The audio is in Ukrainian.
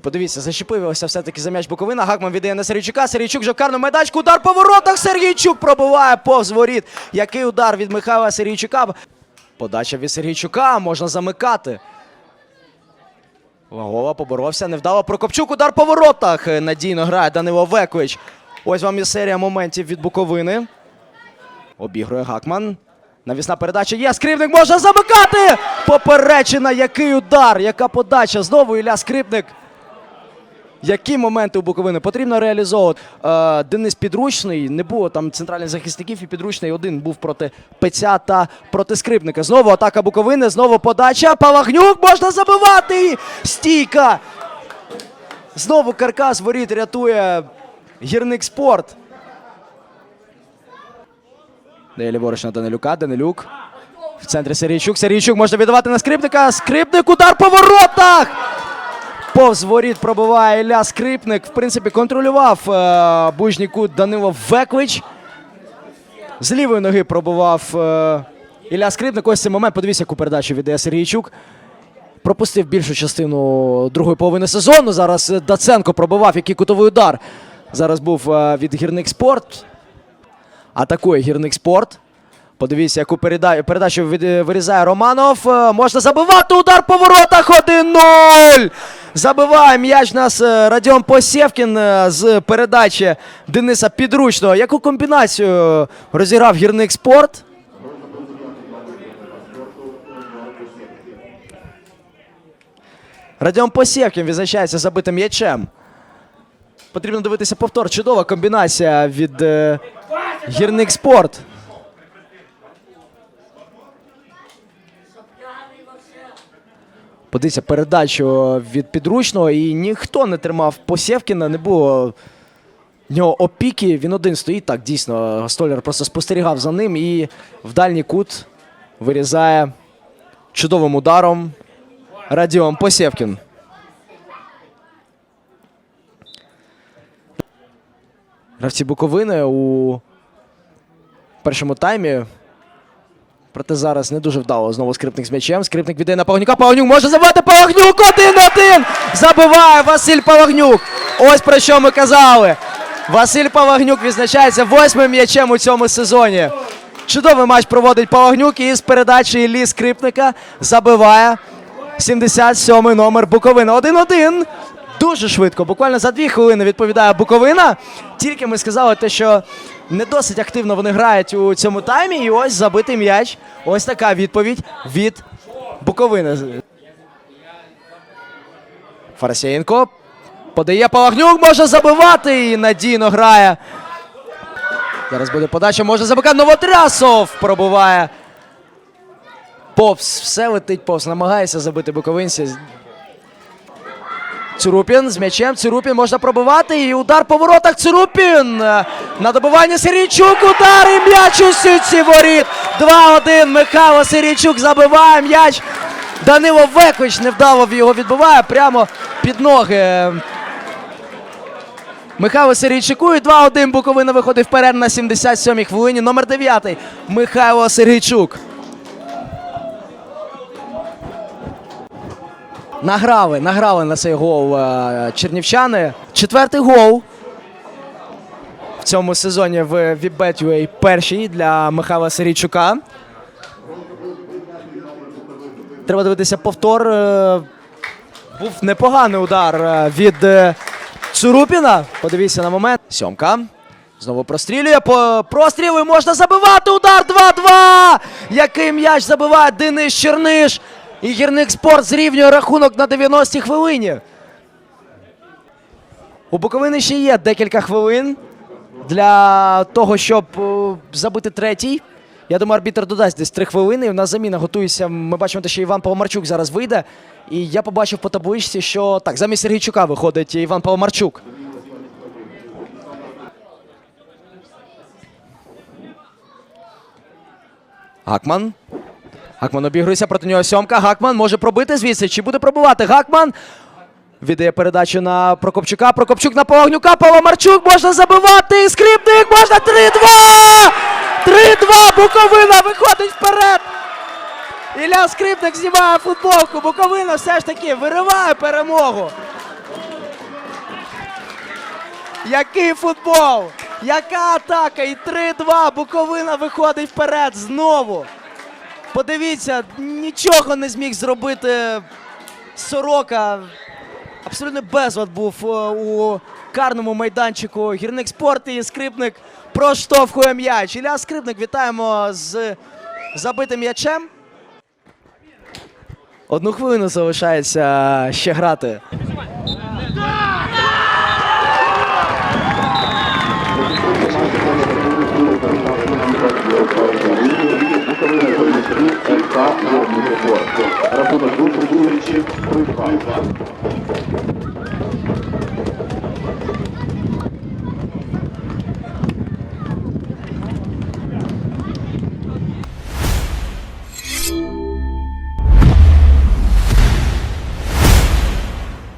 І подивіться, зачепився все-таки за м'яч Буковина. Гакман віддає на Сергійчука. Сергійчук вже в карному майданчику. Удар по воротах. Сергійчук пробиває повз воріт. Який удар від Михайла Сергійчука. Подача від Сергійчука. Можна замикати. Вагова поборовся, невдало. Прокопчук, удар по воротах. Надійно грає Данило Векович. Ось вам і серія моментів від Буковини. Обігрує Гакман. Навісна передача є. Скрипник може замикати! Поперечина, який удар, яка подача. Знову Ілля Скрипник. Які моменти у Буковини потрібно реалізовувати? Е, Денис Підручний, не було там центральних захисників, і Підручний один був проти Пеця та проти Скрипника. Знову атака Буковини, знову подача. Павагнюк можна забивати! Стійка! Знову каркас воріт рятує гірник спорт. Дає ліворуч на Данилюка. Данилюк. В центрі Сергійчук. Сергійчук можна віддавати на скрипника. Скрипник удар по воротах! Повз воріт пробиває Ілля Скрипник. В принципі, контролював е, ближній кут Данило Векович. З лівої ноги пробував е, Ілля Скрипник. Ось цей момент. Подивіться, яку передачу віддає Сергійчук. Пропустив більшу частину другої половини сезону. Зараз е, Даценко пробивав, який кутовий удар. Зараз був е, від гірник спорт. Атакує гірник спорт. Подивіться, яку переда- передачу вирізає Романов. Е, Можна забивати удар по воротах 1-0. Забиває м'яч нас е, Радіон Посєвкін е, з передачі Дениса Підручного. Яку комбінацію розіграв гірник спорт? Радіон Посєвкін відзначається забитим м'ячем. Потрібно дивитися повтор. Чудова комбінація від е, гірник спорт. Подивіться передачу від підручного, і ніхто не тримав Посєвкіна, не було в нього опіки. Він один стоїть. Так, дійсно, Столяр просто спостерігав за ним і в дальній кут вирізає чудовим ударом Радіон Посєвкін. Гравці Буковини у першому таймі Проте зараз не дуже вдало. Знову скрипник з м'ячем. Скрипник віддає на Павагнюка. Павагнюк може забивати Павагнюк! Один-один! Забиває Василь Павагнюк. Ось про що ми казали. Василь Павагнюк відзначається восьмим м'ячем у цьому сезоні. Чудовий матч проводить Павагнюк і з передачі Іллі Скрипника забиває 77-й номер Буковина. 1-1. Дуже швидко, буквально за дві хвилини відповідає Буковина. Тільки ми сказали те, що не досить активно вони грають у цьому таймі. І ось забитий м'яч. Ось така відповідь від Буковини. Фарасєєнко подає Павагнюк, може забивати і надійно грає. Зараз буде подача, може забивати. Новотрясов пробиває. Повз, все летить повз, намагається забити буковинці. Цурупін з м'ячем. Цурупін можна пробивати. І удар по воротах. Цурупін. Е, На добивання Сергійчук. Удар і м'яч у сітці воріт. 2-1. Михайло Сергійчук забиває м'яч. Данило Векович невдало його відбиває прямо під ноги. Михайло Сергійчуку і 2-1 Буковина виходить вперед на 77-й хвилині. Номер 9 Михайло Сергійчук. Награли, награли на цей гол е, чернівчани. Четвертий гол в цьому сезоні в Вібетюей перший для Михайла Сергійчука. Треба дивитися повтор. е, Був непоганий удар е, від Цурупіна. Подивіться на момент. Сьомка. Знову прострілює. По прострілу можна забивати. Удар 2-2. Який м'яч забиває Денис Черниш. І гірник спорт зрівнює рахунок на 90-й хвилині. У Буковини ще є декілька хвилин для того, щоб е, забити третій. Я думаю, арбітр додасть десь три хвилини. І в нас заміна готується. Ми бачимо, що Іван Павломарчук зараз вийде. І я побачив по табличці, що так, замість Сергійчука виходить Іван Павломарчук. Гакман. Гакман обігрується проти нього сьомка. Гакман може пробити звідси. Чи буде пробувати? Гакман віддає передачу на Прокопчука. Прокопчук на Павагнюка. Павломарчук можна забивати. Скрипник можна 3-2! 3-2! Буковина виходить вперед! Ілля Скрипник знімає футболку. Буковина все ж таки вириває перемогу. Який футбол! Яка атака! І 3-2. Буковина виходить вперед знову. Подивіться, нічого не зміг зробити Сорока. Абсолютно безлад був е, у карному майданчику. Гірник спорт і скрипник проштовхує м'яч. Ілля Скрипник, вітаємо з забитим м'ячем. Одну хвилину залишається ще грати.